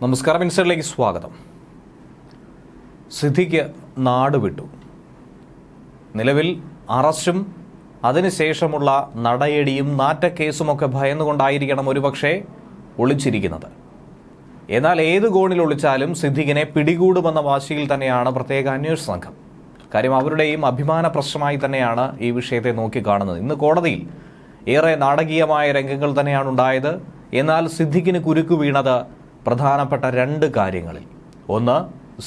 നമസ്കാരം മിനിസ്റ്ററിലേക്ക് സ്വാഗതം. സിദ്ധിക്ക് നാട് വിട്ടു. നിലവിൽ അറസ്റ്റും അതിനുശേഷമുള്ള നടയടിയും നാറ്റക്കേസുമൊക്കെ ഭയന്നുകൊണ്ടായിരിക്കണം ഒരുപക്ഷെ ഒളിച്ചിരിക്കുന്നത്. എന്നാൽ ഏത് കോണിൽ ഒളിച്ചാലും സിദ്ദിഖിനെ പിടികൂടുമെന്ന വാശിയിൽ തന്നെയാണ് പ്രത്യേക അന്വേഷണ സംഘം. കാര്യം അവരുടെയും അഭിമാന പ്രശ്നമായി തന്നെയാണ് ഈ വിഷയത്തെ നോക്കിക്കാണുന്നത്. ഇന്ന് കോടതിയിൽ ഏറെ നാടകീയമായ രംഗങ്ങൾ തന്നെയാണ് ഉണ്ടായത്. എന്നാൽ സിദ്ദിഖിന് കുരുക്കു വീണത് പ്രധാനപ്പെട്ട രണ്ട് കാര്യങ്ങളിൽ. ഒന്ന്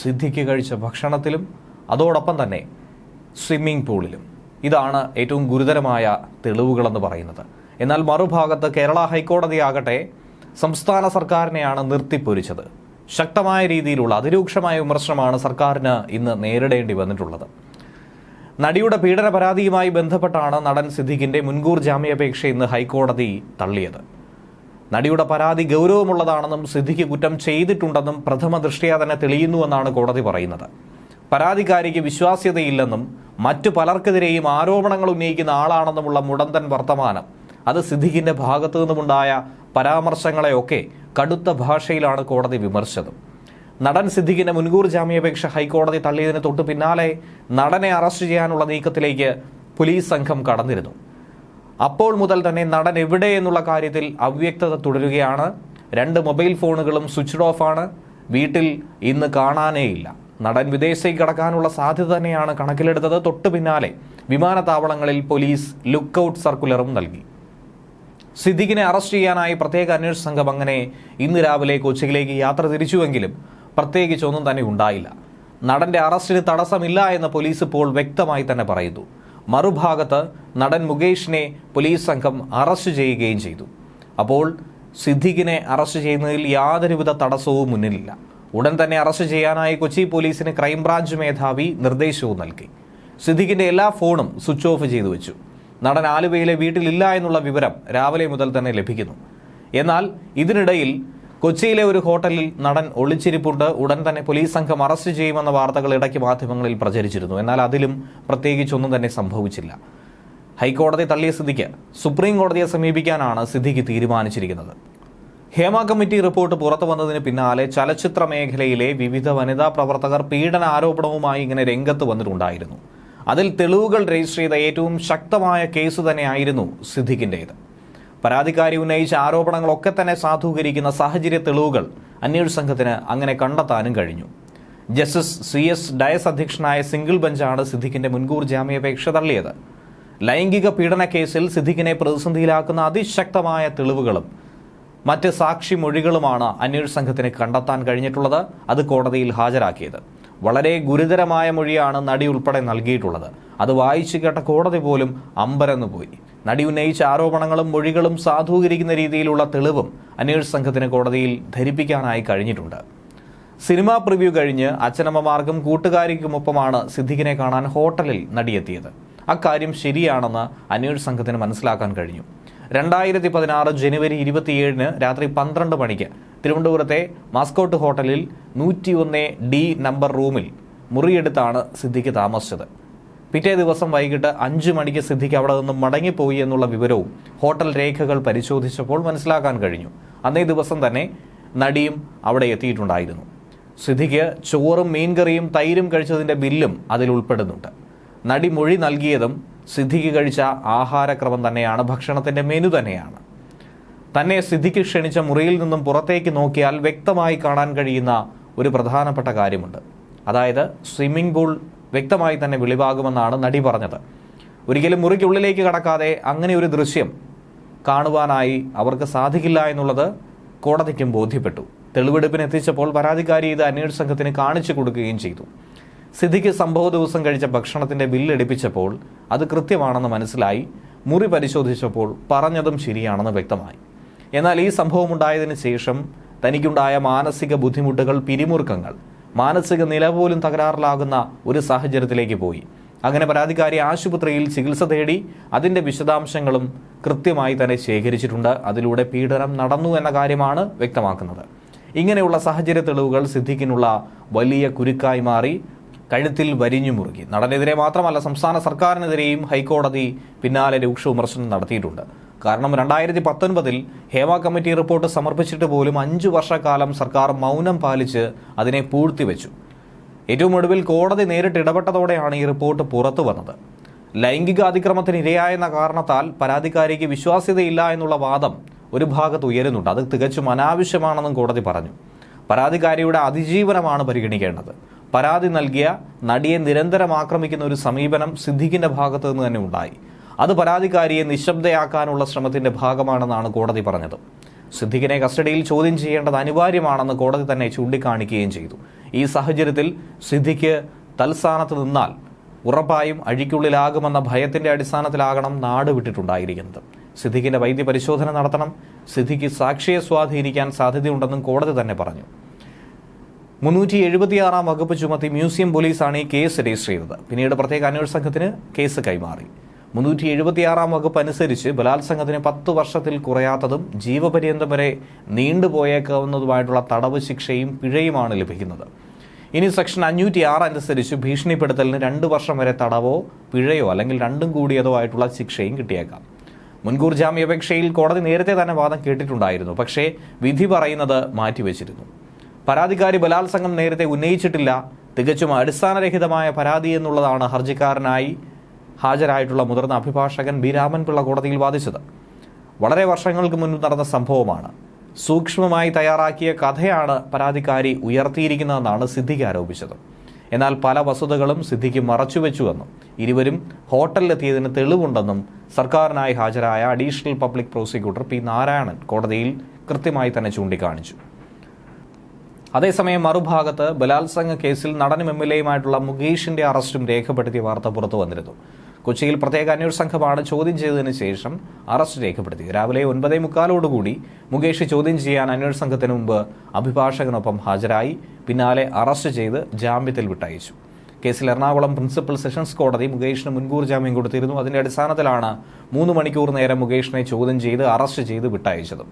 സിദ്ധിക്ക് കഴിച്ച ഭക്ഷണത്തിലും അതോടൊപ്പം തന്നെ സ്വിമ്മിംഗ് പൂളിലും. ഇതാണ് ഏറ്റവും ഗുരുതരമായ തെളിവുകളെന്ന് പറയുന്നത്. എന്നാൽ മറുഭാഗത്ത് കേരള ഹൈക്കോടതിയാകട്ടെ സംസ്ഥാന സർക്കാരിനെയാണ് നിർത്തിപ്പൊരിച്ചത്. ശക്തമായ രീതിയിലുള്ള അതിരൂക്ഷമായ വിമർശനമാണ് സർക്കാരിന് ഇന്ന് നേരിടേണ്ടി വന്നിട്ടുള്ളത്. നടിയുടെ പീഡന പരാതിയുമായി ബന്ധപ്പെട്ടാണ് നടൻ സിദ്ദിഖിന്റെ മുൻകൂർ ജാമ്യാപേക്ഷ ഇന്ന് ഹൈക്കോടതി തള്ളിയത്. നടിയുടെ പരാതി ഗൗരവമുള്ളതാണെന്നും സിദ്ദിഖ് കുറ്റം ചെയ്തിട്ടുണ്ടെന്നും പ്രഥമ ദൃഷ്ടിയാ തന്നെ തെളിയുന്നുവെന്നാണ് കോടതി പറയുന്നത്. പരാതിക്കാരിക്ക് വിശ്വാസ്യതയില്ലെന്നും മറ്റു പലർക്കെതിരെയും ആരോപണങ്ങൾ ഉന്നയിക്കുന്ന ആളാണെന്നുമുള്ള മുടന്തൻ വർത്തമാനം. അത് സിദ്ദിഖിന്റെ ഭാഗത്തു നിന്നുമുണ്ടായ പരാമർശങ്ങളെയൊക്കെ കടുത്ത ഭാഷയിലാണ് കോടതി വിമർശിച്ചത്. നടൻ സിദ്ദിഖിന്റെ മുൻകൂർ ജാമ്യാപേക്ഷ ഹൈക്കോടതി തള്ളിയതിന് തൊട്ടു പിന്നാലെ നടനെ അറസ്റ്റ് ചെയ്യാനുള്ള നീക്കത്തിലേക്ക് പോലീസ് സംഘം കടന്നിരുന്നു. അപ്പോൾ മുതൽ തന്നെ നടൻ എവിടെ എന്നുള്ള കാര്യത്തിൽ അവ്യക്തത തുടരുകയാണ്. രണ്ട് മൊബൈൽ ഫോണുകളും സ്വിച്ച്ഡ് ഓഫ് ആണ്. വീട്ടിൽ ഇന്ന് കാണാനേയില്ല നടൻ വിദേശത്തേക്ക് കടക്കാനുള്ള സാധ്യത തന്നെയാണ് കണക്കിലെടുത്തത്. തൊട്ടു പിന്നാലെ വിമാനത്താവളങ്ങളിൽ പോലീസ് ലുക്ക് ഔട്ട് സർക്കുലറും നൽകി. സിദ്ദിഖിനെ അറസ്റ്റ് ചെയ്യാനായി പ്രത്യേക അന്വേഷണ സംഘം അങ്ങനെ ഇന്ന് രാവിലെ കൊച്ചിയിലേക്ക് യാത്ര തിരിച്ചുവെങ്കിലും പ്രത്യേകിച്ചൊന്നും തന്നെ ഉണ്ടായില്ല. നടന്റെ അറസ്റ്റിന് തടസ്സമില്ല എന്ന് പോലീസ് ഇപ്പോൾ വ്യക്തമായി തന്നെ പറയുന്നു. മറുഭാഗത്ത് നടൻ മുകേഷിനെ പോലീസ് സംഘം അറസ്റ്റ് ചെയ്യുകയും ചെയ്തു. അപ്പോൾ സിദ്ദിഖിനെ അറസ്റ്റ് ചെയ്യുന്നതിൽ യാതൊരുവിധ തടസ്സവും മുന്നിലില്ല. ഉടൻ തന്നെ അറസ്റ്റ് ചെയ്യാനായി കൊച്ചി പോലീസിന് ക്രൈംബ്രാഞ്ച് മേധാവി നിർദ്ദേശവും നൽകി. സിദ്ദിഖിന്റെ എല്ലാ ഫോണും സ്വിച്ച് ഓഫ് ചെയ്തു വെച്ചു. നടൻ ആലുവയിലെ വീട്ടിലില്ല എന്നുള്ള വിവരം രാവിലെ മുതൽ തന്നെ ലഭിക്കുന്നു. എന്നാൽ ഇതിനിടയിൽ കൊച്ചിയിലെ ഒരു ഹോട്ടലിൽ നടൻ ഒളിച്ചിരിപ്പുണ്ട്. ഉടൻ തന്നെ പോലീസ് സംഘം അറസ്റ്റ് ചെയ്യുമെന്ന വാർത്തകൾ ഇടയ്ക്ക് മാധ്യമങ്ങളിൽ പ്രചരിച്ചിരുന്നു. എന്നാൽ അതിലും പ്രത്യേകിച്ചൊന്നും തന്നെ സംഭവിച്ചില്ല. ഹൈക്കോടതി തള്ളിയ സ്ഥിതിക്ക് സുപ്രീം കോടതിയെ സമീപിക്കാനാണ് സിദ്ദിഖ് തീരുമാനിച്ചിരിക്കുന്നത്. ഹേമ കമ്മിറ്റി റിപ്പോർട്ട് പുറത്തു വന്നതിന് പിന്നാലെ ചലച്ചിത്ര മേഖലയിലെ വിവിധ വനിതാ പ്രവർത്തകർ പീഡന ആരോപണവുമായി ഇങ്ങനെ രംഗത്ത് വന്നിട്ടുണ്ടായിരുന്നു. അതിൽ തെളിവുകൾ രജിസ്റ്റർ ചെയ്ത ഏറ്റവും ശക്തമായ കേസ് തന്നെയായിരുന്നു സിദ്ദിഖിന്റേത് പരാതിക്കാരി ഉന്നയിച്ച ആരോപണങ്ങളൊക്കെ തന്നെ സാധൂകരിക്കുന്ന സാഹചര്യ തെളിവുകൾ അന്വേഷണ സംഘത്തിന് അങ്ങനെ കണ്ടെത്താനും കഴിഞ്ഞു. ജസ്റ്റിസ് സി എസ് ഡയസ് അധ്യക്ഷനായ സിംഗിൾ ബെഞ്ചാണ് സിദ്ദിഖിന്റെ മുൻകൂർ ജാമ്യാപേക്ഷ തള്ളിയത്. ലൈംഗിക പീഡന കേസിൽ സിദ്ദിഖിനെ പ്രതിസന്ധിയിലാക്കുന്ന അതിശക്തമായ തെളിവുകളും മറ്റ് സാക്ഷി മൊഴികളുമാണ് അന്വേഷണ സംഘത്തിന് കണ്ടെത്താൻ കഴിഞ്ഞിട്ടുള്ളത്. അത് കോടതിയിൽ ഹാജരാക്കിയത്. വളരെ ഗുരുതരമായ മൊഴിയാണ് നടി ഉൾപ്പെടെ നൽകിയിട്ടുള്ളത്. അത് വായിച്ചു കേട്ട കോടതി പോലും അമ്പരന്ന് പോയി. നടി ഉന്നയിച്ച ആരോപണങ്ങളും മൊഴികളും സാധൂകരിക്കുന്ന രീതിയിലുള്ള തെളിവും അന്വേഷണ സംഘത്തിന് കോടതിയിൽ ധരിപ്പിക്കാനായി കഴിഞ്ഞിട്ടുണ്ട്. സിനിമാ പ്രിവ്യൂ കഴിഞ്ഞ് അച്ഛനമ്മമാർക്കും കൂട്ടുകാരിക്കുമൊപ്പമാണ് സിദ്ദിഖിനെ കാണാൻ ഹോട്ടലിൽ നടിയെത്തിയത്. അക്കാര്യം ശരിയാണെന്ന് അന്വേഷണ സംഘത്തിന് മനസ്സിലാക്കാൻ കഴിഞ്ഞു. രണ്ടായിരത്തി പതിനാറ് ജനുവരി ഇരുപത്തിയേഴിന് രാത്രി പന്ത്രണ്ട് മണിക്ക് തിരുവനന്തപുരത്തെ മാസ്കോട്ട് ഹോട്ടലിൽ നൂറ്റിയൊന്ന് ഡി നമ്പർ റൂമിൽ മുറിയെടുത്താണ് സിദ്ദിഖ് താമസിച്ചത്. പിറ്റേ ദിവസം വൈകിട്ട് അഞ്ച് മണിക്ക് സിദ്ദിഖ് അവിടെ നിന്നും മടങ്ങിപ്പോയി എന്നുള്ള വിവരവും ഹോട്ടൽ രേഖകൾ പരിശോധിച്ചപ്പോൾ മനസ്സിലാക്കാൻ കഴിഞ്ഞു. അന്നേ ദിവസം തന്നെ നടിയും അവിടെ എത്തിയിട്ടുണ്ടായിരുന്നു. സിദ്ദിഖ് ചോറും മീൻകറിയും തൈരും കഴിച്ചതിന്റെ ബില്ലും അതിൽ ഉൾപ്പെടുന്നുണ്ട്. നടി മൊഴി നൽകിയതും സിദ്ദിഖ് കഴിച്ച ആഹാരക്രമം തന്നെയാണ് ഭക്ഷണത്തിന്റെ മെനു തന്നെയാണ്. തന്നെ സിദ്ധിക്ക് ക്ഷണിച്ച മുറിയിൽ നിന്നും പുറത്തേക്ക് നോക്കിയാൽ വ്യക്തമായി കാണാൻ കഴിയുന്ന ഒരു പ്രധാനപ്പെട്ട കാര്യമുണ്ട്. അതായത് സ്വിമ്മിംഗ് പൂൾ വ്യക്തമായി തന്നെ വെളിവാകുമെന്നാണ് നടി പറഞ്ഞത്. ഒരിക്കലും മുറിക്കുള്ളിലേക്ക് കടക്കാതെ അങ്ങനെ ഒരു ദൃശ്യം കാണുവാനായി അവർക്ക് സാധിക്കില്ല എന്നുള്ളത് കോടതിക്കും ബോധ്യപ്പെട്ടു. തെളിവെടുപ്പിന് എത്തിച്ചപ്പോൾ പരാതിക്കാരി ഇത് അന്വേഷണ സംഘത്തിന് കാണിച്ചു കൊടുക്കുകയും ചെയ്തു. സിദ്ധിക്ക് സംഭവ ദിവസം കഴിച്ച ഭക്ഷണത്തിന്റെ ബില്ലടിപ്പിച്ചപ്പോൾ അത് കൃത്യമാണെന്ന് മനസ്സിലായി. മുറി പരിശോധിച്ചപ്പോൾ പറഞ്ഞതും ശരിയാണെന്ന് വ്യക്തമായി. എന്നാൽ ഈ സംഭവം ഉണ്ടായതിനു ശേഷം തനിക്കുണ്ടായ മാനസിക ബുദ്ധിമുട്ടുകൾ പിരിമുറുക്കങ്ങൾ മാനസിക നില പോലും തകരാറിലാകുന്ന ഒരു സാഹചര്യത്തിലേക്ക് പോയി. അങ്ങനെ പരാതിക്കാരി ആശുപത്രിയിൽ ചികിത്സ തേടി അതിന്റെ വിശദാംശങ്ങളും കൃത്യമായി തന്നെ ശേഖരിച്ചിട്ടുണ്ട്. അതിലൂടെ പീഡനം നടന്നു എന്ന കാര്യമാണ് വ്യക്തമാക്കുന്നത്. ഇങ്ങനെയുള്ള സാഹചര്യ തെളിവുകൾ സിദ്ദിഖിനുള്ള വലിയ കുരുക്കായി മാറി കഴുത്തിൽ വരിഞ്ഞു മുറുകി. നടനെതിരെ മാത്രമല്ല സംസ്ഥാന സർക്കാരിനെതിരെയും ഹൈക്കോടതി പിന്നാലെ രൂക്ഷ വിമർശനം നടത്തിയിട്ടുണ്ട്. കാരണം രണ്ടായിരത്തി പത്തൊൻപതിൽ ഹേമ കമ്മിറ്റി റിപ്പോർട്ട് സമർപ്പിച്ചിട്ട് പോലും അഞ്ചു വർഷക്കാലം സർക്കാർ മൗനം പാലിച്ച് അതിനെ പൂഴ്ത്തിവെച്ചു. ഏറ്റവും ഒടുവിൽ കോടതി നേരിട്ട് ഇടപെട്ടതോടെയാണ് ഈ റിപ്പോർട്ട് പുറത്തു വന്നത്. ലൈംഗിക അതിക്രമത്തിന് ഇരയായെന്ന കാരണത്താൽ പരാതിക്കാരിക്ക് വിശ്വാസ്യതയില്ല എന്നുള്ള വാദം ഒരു ഭാഗത്ത് ഉയരുന്നുണ്ട്. അത് തികച്ചും അനാവശ്യമാണെന്നും കോടതി പറഞ്ഞു. പരാതിക്കാരിയുടെ അതിജീവനമാണ് പരിഗണിക്കേണ്ടത്. പരാതി നൽകിയ നടിയെ നിരന്തരം ആക്രമിക്കുന്ന ഒരു സമീപനം സിദ്ദിഖിന്റെ ഭാഗത്തു നിന്ന് തന്നെ ഉണ്ടായി. അത് പരാതിക്കാരിയെ നിശബ്ദയാക്കാനുള്ള ശ്രമത്തിന്റെ ഭാഗമാണെന്നാണ് കോടതി പറഞ്ഞത്. സിദ്ദിഖിനെ കസ്റ്റഡിയിൽ ചോദ്യം ചെയ്യേണ്ടത് അനിവാര്യമാണെന്ന് കോടതി തന്നെ ചൂണ്ടിക്കാണിക്കുകയും ചെയ്തു. ഈ സാഹചര്യത്തിൽ സിദ്ദിഖ് തൽസ്ഥാനത്ത് നിന്നാൽ ഉറപ്പായും അഴിക്കുള്ളിലാകുമെന്ന ഭയത്തിന്റെ അടിസ്ഥാനത്തിലാകണം നാട് വിട്ടിട്ടുണ്ടായിരിക്കുന്നത്. സിദ്ദിഖിന്റെ വൈദ്യപരിശോധന നടത്തണം. സിദ്ദിഖ് സാക്ഷിയെ സ്വാധീനിക്കാൻ സാധ്യതയുണ്ടെന്നും കോടതി തന്നെ പറഞ്ഞു. മുന്നൂറ്റി എഴുപത്തിയാറാം വകുപ്പ് ചുമത്തി മ്യൂസിയം പോലീസാണ് ഈ കേസ് രജിസ്റ്റർ ചെയ്തത്. പിന്നീട് പ്രത്യേക അന്വേഷണ സംഘത്തിന് കേസ് കൈമാറി. മുന്നൂറ്റി എഴുപത്തിയാറാം വകുപ്പ് അനുസരിച്ച് ബലാത്സംഗത്തിന് പത്ത് വർഷത്തിൽ കുറയാത്തതും ജീവപര്യന്തം വരെ നീണ്ടുപോയേക്കാവുന്നതുമായിട്ടുള്ള തടവ് ശിക്ഷയും പിഴയുമാണ് ലഭിക്കുന്നത്. ഇനി സെക്ഷൻ അഞ്ഞൂറ്റി ആറ് അനുസരിച്ച് ഭീഷണിപ്പെടുത്തലിന് രണ്ട് വർഷം വരെ തടവോ പിഴയോ അല്ലെങ്കിൽ രണ്ടും കൂടിയതോ ആയിട്ടുള്ള ശിക്ഷയും കിട്ടിയേക്കാം. മുൻകൂർ ജാമ്യാപേക്ഷയിൽ കോടതി നേരത്തെ തന്നെ വാദം കേട്ടിട്ടുണ്ടായിരുന്നു. പക്ഷേ വിധി പറയുന്നത് മാറ്റിവെച്ചിരുന്നു. പരാതിക്കാരി ബലാത്സംഗം നേരത്തെ ഉന്നയിച്ചിട്ടില്ല. തികച്ചും അടിസ്ഥാനരഹിതമായ പരാതി എന്നുള്ളതാണ് ഹർജിക്കാരനായി ഹാജരായിട്ടുള്ള മുതിർന്ന അഭിഭാഷകൻ ബി രാമൻപിള്ള കോടതിയിൽ വാദിച്ചത്. വളരെ വർഷങ്ങൾക്ക് മുൻപ് നടന്ന സംഭവമാണ്. സൂക്ഷ്മമായി തയ്യാറാക്കിയ കഥയാണ് പരാതിക്കാരി ഉയർത്തിയിരിക്കുന്നതെന്നാണ് സിദ്ദിഖ് ആരോപിച്ചത്. എന്നാൽ പല വസ്തുതകളും സിദ്ദിഖ് മറച്ചുവെച്ചുവെന്നും ഇരുവരും ഹോട്ടലിലെത്തിയതിന് തെളിവുണ്ടെന്നും സർക്കാരിനായി ഹാജരായ additional public prosecutor P Narayanan കോടതിയിൽ കൃത്യമായി തന്നെ ചൂണ്ടിക്കാണിച്ചു. അതേസമയം മറുഭാഗത്ത് ബലാത്സംഗ കേസിൽ നടനും എം എൽ എയുമായിട്ടുള്ള മുകേഷിന്റെ അറസ്റ്റും രേഖപ്പെടുത്തിയ വാർത്ത പുറത്തു വന്നിരുന്നു. കൊച്ചിയിൽ പ്രത്യേക അന്വേഷണ സംഘമാണ് ചോദ്യം ചെയ്തതിനു ശേഷം അറസ്റ്റ് രേഖപ്പെടുത്തി. രാവിലെ ഒൻപതേ മുക്കാലോടുകൂടി മുകേഷ് ചോദ്യം ചെയ്യാൻ അന്വേഷണ സംഘത്തിന് മുമ്പ് അഭിഭാഷകനൊപ്പം ഹാജരായി. പിന്നാലെ അറസ്റ്റ് ചെയ്ത് ജാമ്യത്തിൽ വിട്ടയച്ചു. കേസിൽ എറണാകുളം പ്രിൻസിപ്പൽ സെഷൻസ് കോടതി മുകേഷിന് മുൻകൂർ ജാമ്യം കൊടുത്തിരുന്നു. അതിന്റെ അടിസ്ഥാനത്തിലാണ് മൂന്ന് മണിക്കൂർ നേരം മുകേഷിനെ ചോദ്യം ചെയ്ത് അറസ്റ്റ് ചെയ്ത് വിട്ടയച്ചത്.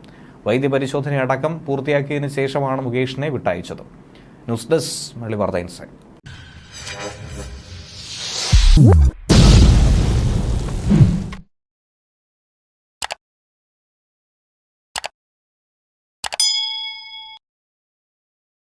വൈദ്യപരിശോധനയടക്കം പൂർത്തിയാക്കിയതിനു ശേഷമാണ് മുകേഷിനെ വിട്ടയച്ചത്. News desk മലിവർദ്ദൻസ്